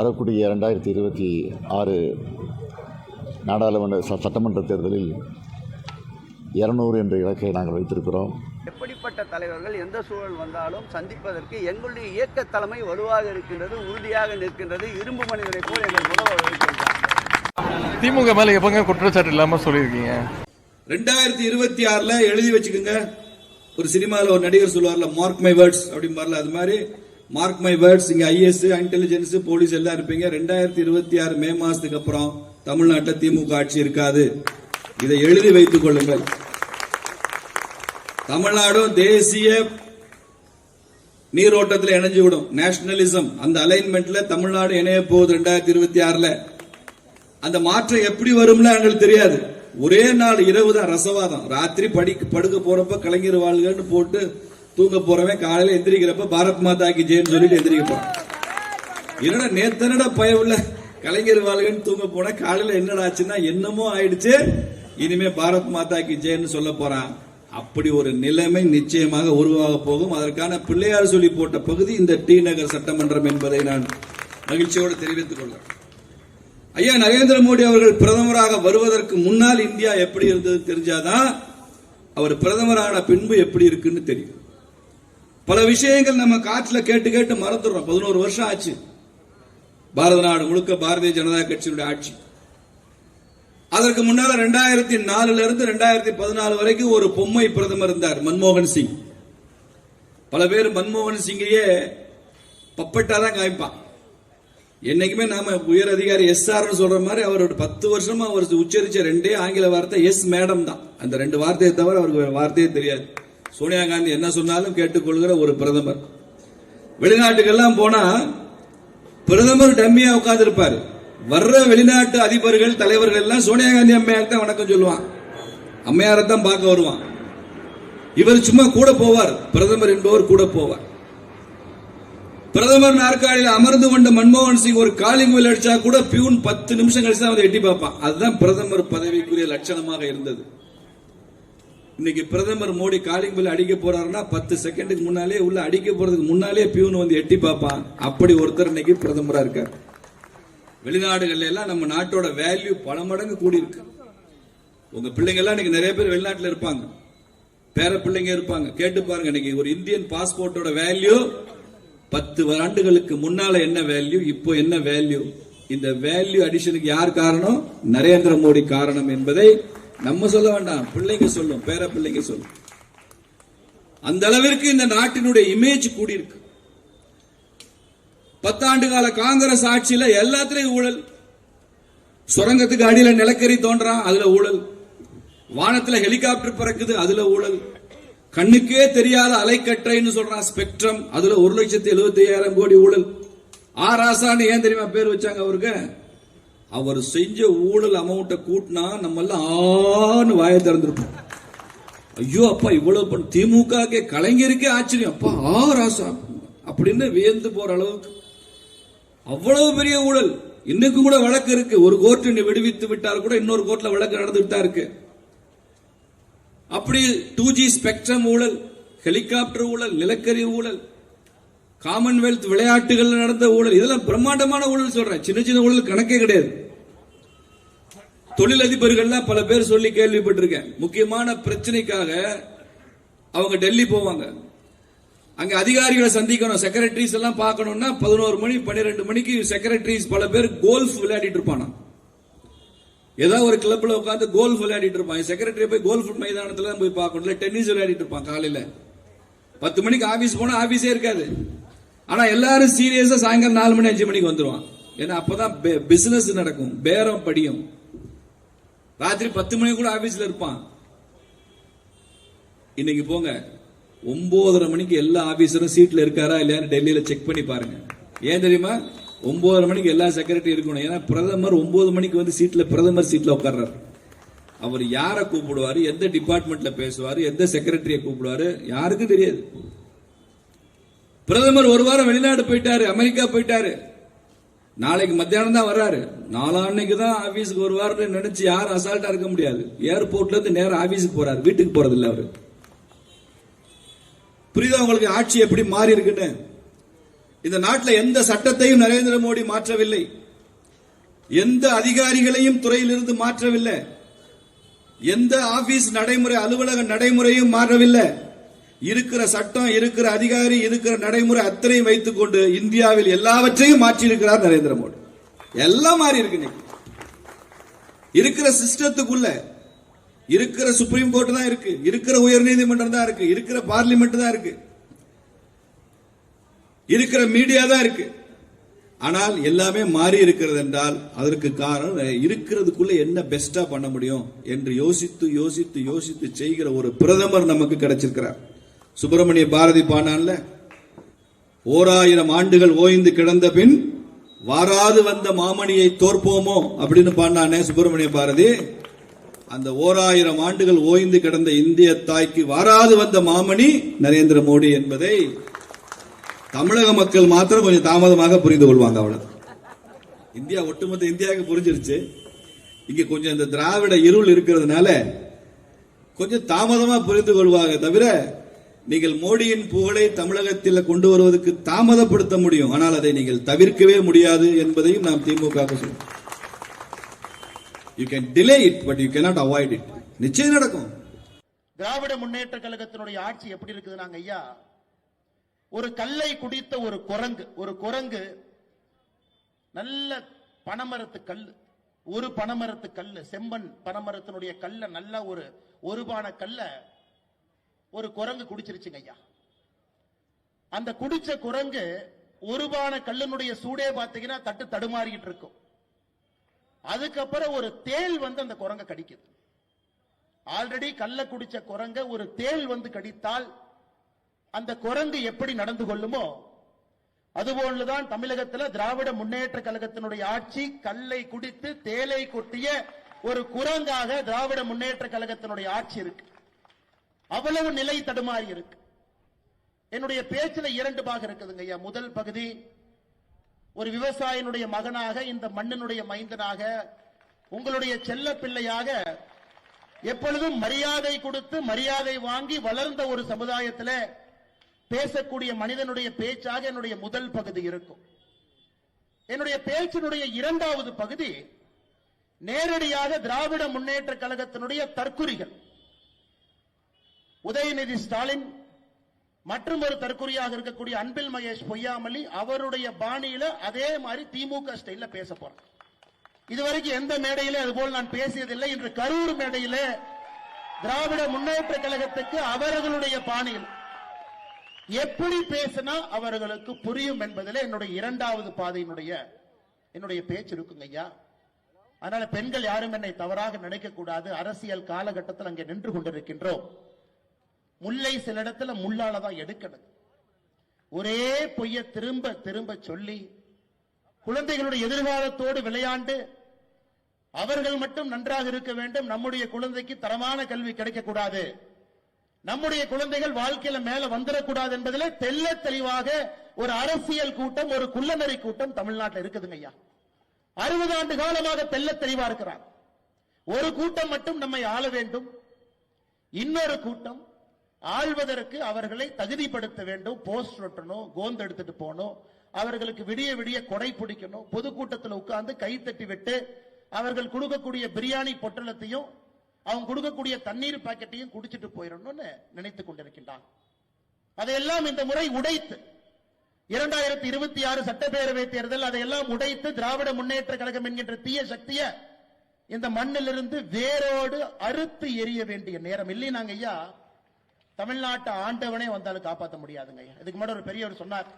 வரக்கூடிய ரெண்டாயிரத்தி இருபத்தி ஆறு நாடாளுமன்ற ச- சட்டமன்ற தேர்தலில் இரநூறு என்ற இலக்கை நாங்கள் வைத்திருக்கிறோம். எப்படிப்பட்ட தலைவர்கள் எந்த சூழல் வந்தாலும் சந்திப்பதற்கு எங்களுடைய இயக்க தலைமை வலுவாக இருக்கின்றது உறுதியாக நிற்கின்றது. இரும்பு மனிதனை போல் எங்கள் முதல்வர் திமுக மேல எப்பங்க குற்றச்சாட்டு இல்லாம சொல்லியிருக்கீங்க? ரெண்டாயிரத்தி இருபத்தி ஆறுல எழுதி வச்சுக்கோங்க. ஒரு சினிமாவில் ஒரு நடிகர் சொல்லுவார்ல மார்க் மை வேர்ட்ஸ் அப்படின்னு அது மாதிரி மார்க் மை வேர்ட்ஸ் இங்க ஐஎஸ் இன்டெலிஜென்ஸ் போலீஸ் எல்லாம் இருப்பீங்க. ரெண்டாயிரத்தி இருபத்தி ஆறு மே மாசத்துக்கு அப்புறம் தமிழ்நாட்டில் திமுக ஆட்சி இருக்காது. இதை எழுதி வைத்துக் கொள்ளுங்கள். தமிழ்நாடும் தேசிய நீரோட்டத்தில் இணைஞ்சு விடும். நேஷனலிசம் அந்த அலைன்மெண்ட்ல தமிழ்நாடு இணைய போகுது ரெண்டாயிரத்தி இருபத்தி ஆறுல. அந்த மாற்றம் எப்படி வரும்னு எங்களுக்கு தெரியாது. ஒரே நாள் இரவு தான் ரசவாதம். ராத்திரி படி படுக்க போறப்ப கலைஞர் வாழ்கன்னு போட்டு தூங்க போறவன் காலையில எந்திரிக்கிறப்ப பாரத் மாதா கி ஜெயின்னு சொல்லிட்டு எந்திரிக்கப்பான் என்னடா நேத்தனடா உள்ள? கலைஞர் வாழ்கன்னு தூங்க போன காலையில என்னடா ஆச்சுன்னா என்னமோ ஆயிடுச்சு. இனிமே பாரத் மாதா கி ஜெயின்னு சொல்ல போறான். அப்படி ஒரு நிலைமை நிச்சயமாக உருவாக போகும். அதற்கான பிள்ளையார் சொல்லி போட்ட பகுதி இந்த டி நகர் சட்டமன்றம் என்பதை நான் மகிழ்ச்சியோடு தெரிவித்துக் கொள்கிறேன். ஐயா நரேந்திர மோடி அவர்கள் பிரதமராக வருவதற்கு முன்னால் இந்தியா எப்படி இருந்தது தெரிஞ்சாதான் அவர் பிரதமரான பின்பு எப்படி இருக்குன்னு தெரியும். பல விஷயங்கள் நம்ம காற்றுல கேட்டு கேட்டு மறந்துடுறோம். பதினோரு வருஷம் ஆச்சு. பாரத நாடு முழுக்க பாரதிய ஜனதா கட்சியினுடைய ஆட்சி. அதற்கு முன்னால ரெண்டாயிரத்தி நாலுல இருந்து ரெண்டாயிரத்தி பதினாலு வரைக்கும் ஒரு பொம்மை பிரதமர் இருந்தார் மன்மோகன் சிங். பல பேர் மன்மோகன் சிங்கையே பப்பட்டா தான் காமிப்பான். என்னைக்குமே நாம உயர் அதிகாரி எஸ் ஆர்னு சொல்ற மாதிரி அவரோட பத்து வருஷமா அவர் உச்சரிச்ச ரெண்டே ஆங்கில வார்த்தை எஸ் மேடம் தான். அந்த ரெண்டு வார்த்தையை தவிர அவருக்கு வார்த்தையே தெரியாது. சோனியா காந்தி என்ன சொன்னாலும் கேட்டுக்கொள்கிற ஒரு பிரதமர். வெளிநாட்டுக்கெல்லாம் போனா பிரதமர் டம்மியா உட்கார்ந்துருப்பாரு. வர்ற வெளிநாட்டு அதிபர்கள் தலைவர்கள் எல்லாம் சோனியா காந்தி அம்மையார் தான் வணக்கம் சொல்லுவான். அம்மையாரை தான் பார்க்க வருவான். இவர் சும்மா கூட போவார். பிரதமர் என்பவர் கூட போவார். பிரதமர் நாற்காலியில் அமர்ந்து கொண்ட மன்மோகன் சிங் ஒரு காலிங் வில் அடிச்சா கூட பியூன் பத்து நிமிஷம் கழிச்சு தான் வந்து எட்டி பார்ப்பான். அதுதான் பிரதமர் பதவிக்குரிய லட்சணமாக இருந்தது. இன்னைக்கு பிரதமர் மோடி காலிங் பில் அடிக்க போறாருன்னா பத்து செகண்டுக்கு முன்னாலே உள்ள அடிக்க போறதுக்கு முன்னாலே பியூன் வந்து எட்டி பார்ப்பான். அப்படி ஒருத்தர் இன்னைக்கு பிரதமரா இருக்கார். வெளிநாடுகள்ல எல்லாம் நம்ம நாட்டோட வேல்யூ பல மடங்கு கூடி இருக்கு உங்க பிள்ளைங்க எல்லாம் இன்னைக்கு நிறைய பேர் வெளிநாட்டுல இருப்பாங்க. பேர பிள்ளைங்க இருப்பாங்க. கேட்டு பாருங்க இன்னைக்கு ஒரு இந்தியன் பாஸ்போர்ட்டோட வேல்யூ பத்து ஆண்டுகளுக்கு முன்னால என்ன வேல்யூ இப்போ என்ன வேல்யூ இந்த வேல்யூ அடிஷனுக்கு யார் காரணம்? நரேந்திர மோடி காரணம் என்பதை நம்ம சொல்ல வேண்டாம். பிள்ளைங்க சொல்லும். பேர பிள்ளைங்க சொல்லும். அந்த அளவிற்கு இந்த நாட்டினுடைய இமேஜ் கூடியிருக்கு. பத்தாண்டு கால காங்கிரஸ் ஆட்சியில எல்லாத்துலயும் ஊழல். சுரங்கத்துக்கு அடியில நிலக்கரி தோன்றான் அதுல ஊழல். வானத்துல ஹெலிகாப்டர் பறக்குது அதுல ஊழல். கண்ணுக்கே தெரியாத அலைக்கற்றைன்னு சொல்றான் ஸ்பெக்ட்ரம் அதுல ஒரு லட்சத்தி எழுபத்தி ஐயாயிரம் கோடி ஊழல். ஆராசான்னு ஏன் தெரியுமா பேர் வச்சாங்க அவருக்கு? அவர் செஞ்ச ஊழல் அமௌண்ட்டை கூட்டினா நம்ம எல்லாம் ஆன்னு வாயை திறந்துருப்போம். ஐயோ அப்பா இவ்வளவு பண்ண திமுக கலைஞருக்கே ஆச்சரியம். அப்பா ஆ ராசா அப்படின்னு வியந்து போற அளவுக்கு. அவ்வளவு பெரிய ஊழல். இன்னைக்கு கூட வழக்கு இருக்கு. ஒரு கோர்ட் விடுவித்து விட்டால் கூட இன்னொரு கோர்ட்ல வழக்கு நடந்துட்டு தான் இருக்கு. அப்படி டூ ஜி ஸ்பெக்ட்ரம் ஊழல் ஹெலிகாப்டர் ஊழல் நிலக்கரி ஊழல் காமன்வெல்த் விளையாட்டுகள் நடந்த ஊழல் இதெல்லாம் பிரம்மாண்டமான ஊழல் சொல்றேன். சின்ன சின்ன ஊழல் கணக்கே கிடையாது. தொழிலதிபர்கள்லாம் பல பேர் சொல்லி கேள்விப்பட்டிருக்கேன். முக்கியமான பிரச்சனைக்காக அவங்க டெல்லி போவாங்க. அங்க அதிகாரிகளை சந்திக்கணும். செக்ரட்டரிஸ் எல்லாம் பார்க்கணும்னா பதினோரு மணி பன்னிரெண்டு மணிக்கு செக்ரட்டரிஸ் பல பேர் கோல்ஃப் விளையாடிட்டு இருப்பானா? ஏதாவது ஒரு கிளப்ல உட்காந்து கோல்ஃப் விளையாடிட்டு இருப்பான். செக்ரட்டரி போய் கோல்ஃப் மைதானத்துல போய் பார்க்கணும். டென்னிஸ் விளையாடிட்டு இருப்பான் காலையில. பத்து மணிக்கு ஆபீஸ் போனா ஆபீஸே இருக்காது. ஆனா எல்லாரும் சீரியஸா சாயங்காலம் நாலு மணி அஞ்சு மணிக்கு வந்துருவான். ஏன்னா அப்பதான் பிசினஸ் நடக்கும். பேரம் படியும். ராத்திரி பத்து மணி கூட ஆபீஸ்ல இருப்பான். இன்னைக்கு போங்க. ஒன்பதரை மணிக்கு எல்லா ஆபீசரும் சீட்ல இருக்காரா இல்லையான்னு டெல்லியில செக் பண்ணி பாருங்க. ஏன் தெரியுமா? ஒன்பதரை மணிக்கு எல்லா செக்ரட்டரி இருக்கணும். ஏன்னா பிரதமர் ஒன்பது மணிக்கு வந்து சீட்ல பிரதமர் சீட்ல உட்கார்றாரு. அவர் யாரை கூப்பிடுவாரு? எந்த டிபார்ட்மெண்ட்ல பேசுவாரு? எந்த செக்ரட்டரியை கூப்பிடுவாரு? யாருக்கும் தெரியாது. பிரதமர் ஒரு வாரம் வெளிநாடு போயிட்டாரு அமெரிக்கா போயிட்டாரு. நாளைக்கு மத்தியானம் தான் வர்றாரு. நாளான்னைக்கு தான் ஆபீஸ்க்கு வருவாருன்னு நினைச்சு யாரும் அசால்ட்டா இருக்க முடியாது. ஏர்போர்ட்ல இருந்து நேரம் ஆபீஸுக்கு போறாரு. வீட்டுக்கு போறது இல்ல அவரு. புரியுதா உங்களுக்கு? ஆட்சி எப்படி மாறி இருக்குன்னு? இந்த நாட்டில் எந்த சட்டத்தையும் நரேந்திர மோடி மாற்றவில்லை. எந்த அதிகாரிகளையும் துறையிலிருந்து மாற்றவில்லை. எந்த ஆபீஸ் நடைமுறை அலுவலக நடைமுறையும் மாறவில்லை. இருக்கிற சட்டம் இருக்கிற அதிகாரி இருக்கிற நடைமுறை அத்தனையும் வைத்துக் கொண்டு இந்தியாவில் எல்லாவற்றையும் மாற்றி இருக்கிறார் நரேந்திர மோடி. எல்லாம் மாறி இருக்கு இருக்கிற சிஸ்டத்துக்குள்ள இருக்கிற சுப்ரீம் கோர்ட் தான் இருக்கு. இருக்கிற உயர்நீதிமன்றம் தான் இருக்கு. இருக்கிற பார்லிமெண்ட் தான் இருக்கு. இருக்கிற மீடியா தான் இருக்கு. ஆனால் எல்லாமே மாறி இருக்கிறது என்றால் அதற்கு காரணம் இருக்கிறதுக்குள்ள என்ன பெஸ்டா பண்ண முடியும் என்று யோசித்து யோசித்து யோசித்து செய்கிற ஒரு பிரதமர் நமக்கு கிடைச்சிருக்கிறார். சுப்பிரமணிய பாரதி பாடினான்ல ஓராயிரம் ஆண்டுகள் ஓய்ந்து கிடந்த பின் வாராது வந்த மாமணியை தோற்போமோ அப்படின்னு பாடினானே சுப்பிரமணிய பாரதி. அந்த ஓராயிரம் ஆண்டுகள் ஓய்ந்து கிடந்த இந்திய தாய்க்கு வாராது வந்த மாமணி நரேந்திர மோடி என்பதை தமிழக மக்கள் மாத்திரம் கொஞ்சம் தாமதமாக புரிந்து கொள்வாங்க அவ்வளவு இந்தியா ஒட்டுமொத்த இந்தியாவுக்கு புரிஞ்சிருச்சு. இங்க கொஞ்சம் இந்த திராவிட இருள் இருக்கிறதுனால கொஞ்சம் தாமதமா புரிந்து கொள்வாங்க தவிர நீங்கள் மோடியின் புகழை தமிழகத்தில் கொண்டு வருவதற்கு தாமதப்படுத்த முடியும். ஆனால் அதை நீங்கள் தவிர்க்கவே முடியாது என்பதையும் நாம் திமுக சொல்லுவோம் you can delay it but you cannot avoid it நிச்சயம் நடக்கும். திராவிட முன்னேற்ற கழகத்தினுடைய ஆட்சி எப்படி இருக்குதுனாங்க ஐயா? ஒரு கல்லை குடித்த ஒரு குரங்கு ஒரு குரங்கு நல்ல பனைமரத்து கல் ஒரு பனைமரத்து கல் செம்பன் பனமரத்தினுடைய கல்ல நல்ல ஒரு ஒரு பான ஒரு குரங்கு குடிச்சிருச்சுங்க ஐயா. அந்த குடிச்ச குரங்கு ஒரு பான கல்லினுடைய சூடே பார்த்தீங்கன்னா தட்டு தடுமாறிக்கிட்டு இருக்கும். அதுக்கப்புறம் ஒரு தேள் வந்து அந்த குரங்க கடிக்குது. ஆல்ரெடி கள்ள குடிச்ச குரங்க ஒரு தேள் வந்து கடித்தால் அந்த குரங்கு எப்படி நடந்து கொள்ளுமோ அதுபோலதான் தமிழகத்தில் திராவிட முன்னேற்ற கழகத்தினுடைய ஆட்சி கல்லை குடித்து தேலை கொட்டிய ஒரு குரங்காக திராவிட முன்னேற்ற கழகத்தினுடைய ஆட்சி இருக்கு. அவ்வளவு நிலை தடுமாறி இருக்கு. என்னுடைய பேச்சில் இரண்டு பாகம் இருக்குதுங்க ஐயா. முதல் பகுதி ஒரு விவசாயினுடைய மகனாக இந்த மண்ணினுடைய மைந்தனாக உங்களுடைய செல்ல பிள்ளையாக எப்பொழுதும் மரியாதை கொடுத்து மரியாதை வாங்கி வளர்ந்த ஒரு சமுதாயத்தில் பேசக்கூடிய மனிதனுடைய பேச்சாக என்னுடைய முதல் பகுதி இருக்கும். என்னுடைய பேச்சினுடைய இரண்டாவது பகுதி நேரடியாக திராவிட முன்னேற்ற கழகத்தினுடைய தற்குறிகள். உதயநிதி ஸ்டாலின் மற்றும் ஒரு தற்கொலையாக இருக்கக்கூடிய அன்பில் மகேஷ் பொய்யாமலி அவருடைய பாணியில அதே மாதிரி திமுக ஸ்டைல பேச போறார். இதுவரைக்கும் எந்த மேடையில அதுபோல் நான் பேசியதில்லை. இன்று கரூர் மேடையில திராவிட முன்னேற்ற கழகத்துக்கு அவர்களுடைய பாணியில் எப்படி பேசினா அவர்களுக்கு புரியும் என்பதில் என்னுடைய இரண்டாவது பாதையினுடைய என்னுடைய பேச்சு இருக்குங்க ஐயா. அதனால பெண்கள் யாரும் என்னை தவறாக நினைக்க கூடாது அரசியல் காலகட்டத்தில் அங்கே நின்று கொண்டிருக்கின்றோம். முல்லை சில இடத்துல முள்ளால தான் எடுக்கணும். ஒரே பொய்ய திரும்ப திரும்ப சொல்லி குழந்தைகளுடைய எதிர்காலத்தோடு விளையாண்டு அவர்கள் மட்டும் நன்றாக இருக்க வேண்டும். நம்முடைய குழந்தைக்கு தரமான கல்வி கிடைக்கக்கூடாது. நம்முடைய குழந்தைகள் வாழ்க்கையில மேல வந்துடக்கூடாது என்பதில் தெல்ல தெளிவாக ஒரு அரசியல் கூட்டம் ஒரு குள்ளநரி கூட்டம் தமிழ்நாட்டில் இருக்குதுங்க ஐயா. அறுபது ஆண்டு காலமாக தெல்ல தெளிவா இருக்கிறார். ஒரு கூட்டம் மட்டும் நம்மை ஆள வேண்டும். இன்னொரு கூட்டம் ஆள்வதற்கு அவர்களை தகுதிப்படுத்த வேண்டும். போஸ்ட் ஒட்டணும் கோந்தெடுத்துட்டு போகணும். அவர்களுக்கு விடிய விடிய கொடை பிடிக்கணும். பொதுக்கூட்டத்தில் உட்கார்ந்து கை தட்டி விட்டு அவர்கள் கொடுக்கக்கூடிய பிரியாணி பொட்டலத்தையும் அவங்க கொடுக்கக்கூடிய தண்ணீர் பாக்கெட்டையும் குடிச்சிட்டு போயிடணும்னு நினைத்துக் கொண்டிருக்கின்றான் அதையெல்லாம் இந்த முறை உடைத்து இரண்டாயிரத்தி இருபத்தி ஆறு சட்டப்பேரவை தேர்தல் அதையெல்லாம் உடைத்து திராவிட முன்னேற்ற கழகம் என்கின்ற தீய சக்திய இந்த மண்ணிலிருந்து வேரோடு அறுத்து எரிய வேண்டிய நேரம். இல்லைனாங்க ஐயா தமிழ்நாட்டை ஆண்டவனே வந்தாலும் காப்பாற்ற முடியாதுங்க இதுக்கு முன்னாடி ஒரு பெரியவர் சொன்னார்.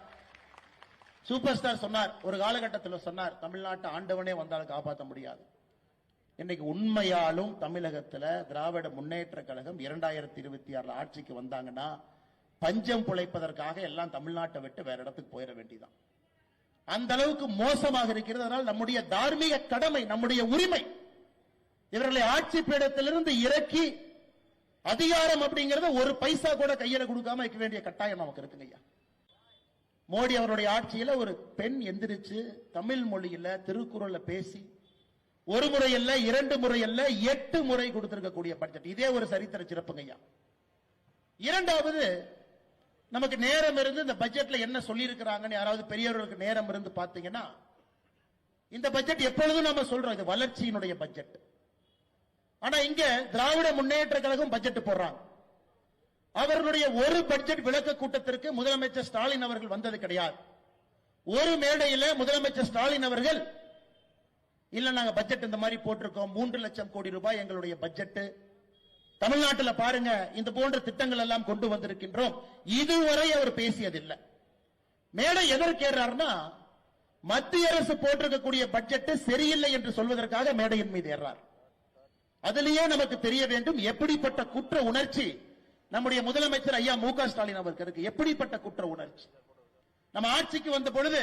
சூப்பர் ஸ்டார் சொன்னார். ஒரு காலகட்டத்தில் சொன்னார் தமிழ்நாட்டை ஆண்டவனே வந்தாலும் காப்பாற்ற முடியாது. இன்னைக்கு உண்மையாலும் தமிழகத்தில் திராவிட முன்னேற்ற கழகம் இரண்டாயிரத்தி இருபத்தி ஆறுல ஆட்சிக்கு வந்தாங்கன்னா பஞ்சம் பிழைப்பதற்காக எல்லாம் தமிழ்நாட்டை விட்டு வேற இடத்துக்கு போயிட வேண்டிதான். அந்த அளவுக்கு மோசமாக இருக்கிறது. அதனால் நம்முடைய தார்மீக கடமை நம்முடைய உரிமை இவர்களை ஆட்சி பீடத்திலிருந்து இறக்கி அதிகாரம் அப்படிங்கறத ஒரு பைசா கூட கையில கொடுக்காம வைக்க வேண்டிய கட்டாயம் நமக்கு இருக்குங்க ஐயா. மோடி அவருடைய ஆட்சியில ஒரு பெண் எந்திரிச்சு தமிழ் மொழியில திருக்குறள்ல பேசி ஒரு முறை இல்ல இரண்டு முறை இல்ல எட்டு முறை கொடுத்திருக்கக்கூடிய பட்ஜெட். இதே ஒரு சரித்திர சிறப்புங்க ஐயா. இரண்டாவது நமக்கு நேரம் இருந்து இந்த பட்ஜெட்ல என்ன சொல்லியிருக்கிறாங்கன்னு யாராவது பெரியவர்களுக்கு நேரம் இருந்து பாத்தீங்கன்னா இந்த பட்ஜெட் எப்பொழுதும் நம்ம சொல்றோம் இது வளர்ச்சியினுடைய பட்ஜெட். ஆனா இங்க திராவிட முன்னேற்ற கழகம் பட்ஜெட் போடுறாங்க. அவர்களுடைய ஒரு பட்ஜெட் விளக்க கூட்டத்திற்கு முதலமைச்சர் ஸ்டாலின் அவர்கள் வந்தது கிடையாது. ஒரு மேடையில முதலமைச்சர் ஸ்டாலின் அவர்கள் இல்ல நாங்க பட்ஜெட் இந்த மாதிரி போட்டிருக்கோம். மூன்று லட்சம் கோடி ரூபாய் எங்களுடைய பட்ஜெட் தமிழ்நாட்டில் பாருங்க இந்த போன்ற திட்டங்கள் எல்லாம் கொண்டு வந்திருக்கின்றோம். இதுவரை அவர் பேசியதில்லை. மேடை எதற்கேறாருன்னா மத்திய அரசு போட்டிருக்கக்கூடிய பட்ஜெட் சரியில்லை என்று சொல்வதற்காக மேடையின் மீது ஏறார். அதுலேயே நமக்கு தெரிய வேண்டும் எப்படிப்பட்ட குற்ற உணர்ச்சி நம்முடைய முதலமைச்சர் ஐயா மு க ஸ்டாலின் அவருக்கு இருக்கு. எப்படிப்பட்ட குற்ற உணர்ச்சி? நம்ம ஆட்சிக்கு வந்த பொழுது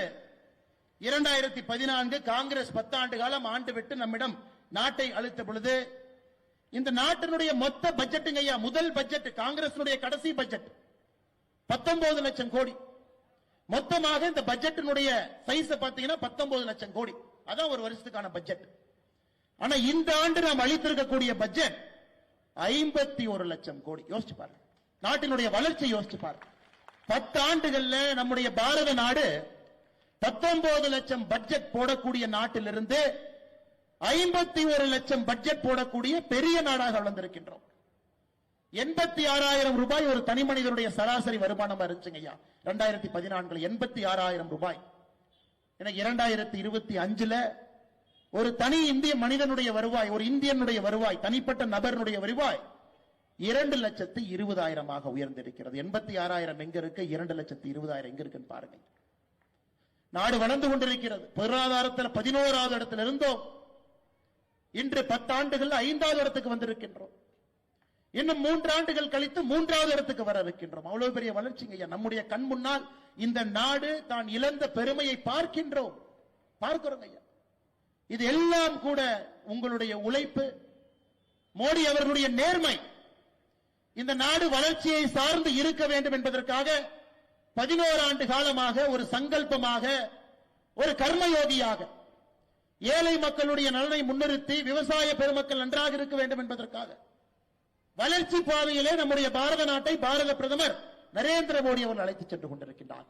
இரண்டாயிரத்தி பதினான்கு காங்கிரஸ் பத்தாண்டு காலம் ஆண்டு விட்டு நம்மிடம் நாட்டை அளித்த பொழுது இந்த நாட்டினுடைய மொத்த பட்ஜெட்டுங்க ஐயா முதல் பட்ஜெட் காங்கிரஸ் கடைசி பட்ஜெட். பத்தொன்பது லட்சம் கோடி. மொத்தமாக இந்த பட்ஜெட்டினுடைய சைஸ் பாத்தீங்கன்னா பத்தொன்பது லட்சம் கோடி. அதான் ஒரு வருஷத்துக்கான பட்ஜெட். ஆனா இந்த ஆண்டு நாம் அளித்திருக்கக்கூடிய பட்ஜெட் ஐம்பத்தி ஒரு லட்சம் கோடி. யோசிச்சு பாருங்க. நாட்டினுடைய வளர்ச்சி யோசிச்சு பாருங்க. பத்து ஆண்டுகள்ல நம்முடைய பாரத நாடு பத்தொன்பது லட்சம் பட்ஜெட் போடக்கூடிய நாட்டிலிருந்து ஐம்பத்தி ஒரு லட்சம் பட்ஜெட் போடக்கூடிய பெரிய நாடாக வளர்ந்திருக்கின்றோம். எண்பத்தி ஆறாயிரம் ரூபாய் ஒரு தனி மனிதனுடைய சராசரி வருமானமா இருந்துச்சுங்க ஐயா. ரெண்டாயிரத்தி பதினான்குல எண்பத்தி ஆறாயிரம் ரூபாய். எனக்கு இரண்டாயிரத்தி இருபத்தி அஞ்சுல ஒரு தனி இந்திய மனிதனுடைய வருவாய் ஒரு இந்தியனுடைய வருவாய் தனிப்பட்ட நபருடைய வருவாய் இரண்டு லட்சத்து இருபதாயிரமாக உயர்ந்திருக்கிறது. எண்பத்தி ஆறாயிரம் எங்க இருக்கு? இரண்டு லட்சத்து இருபதாயிரம் எங்க இருக்குன்னு பாருங்க நாடு வளர்ந்து கொண்டிருக்கிறது. பொருளாதாரத்தில் பதினோராவது இடத்துல இருந்தோம். இன்று பத்தாண்டுகள் ஐந்தாவது இடத்துக்கு வந்திருக்கின்றோம். இன்னும் மூன்று ஆண்டுகள் கழித்து மூன்றாவது இடத்துக்கு வர இருக்கின்றோம். அவ்வளவு பெரிய வளர்ச்சிங்க ஐயா. நம்முடைய கண் முன்னால் இந்த நாடு தான் இழந்த பெருமையை பார்க்கின்றோம். பார்க்கிறோங்க ஐயா. இது எல்லாம் கூட உங்களுடைய உழைப்பு மோடி அவர்களுடைய நேர்மை. இந்த நாடு வளர்ச்சியை சார்ந்து இருக்க வேண்டும் என்பதற்காக பதினோரு ஆண்டு காலமாக ஒரு சங்கல்பமாக ஒரு கர்மயோகியாக ஏழை மக்களுடைய நலனை முன்னிறுத்தி விவசாய பெருமக்கள் நன்றாக இருக்க வேண்டும் என்பதற்காக வளர்ச்சி பாதையிலே நம்முடைய பாரத நாட்டை பாரத பிரதமர் நரேந்திர மோடி அவர்கள் அழைத்துச் சென்று கொண்டிருக்கின்றார்.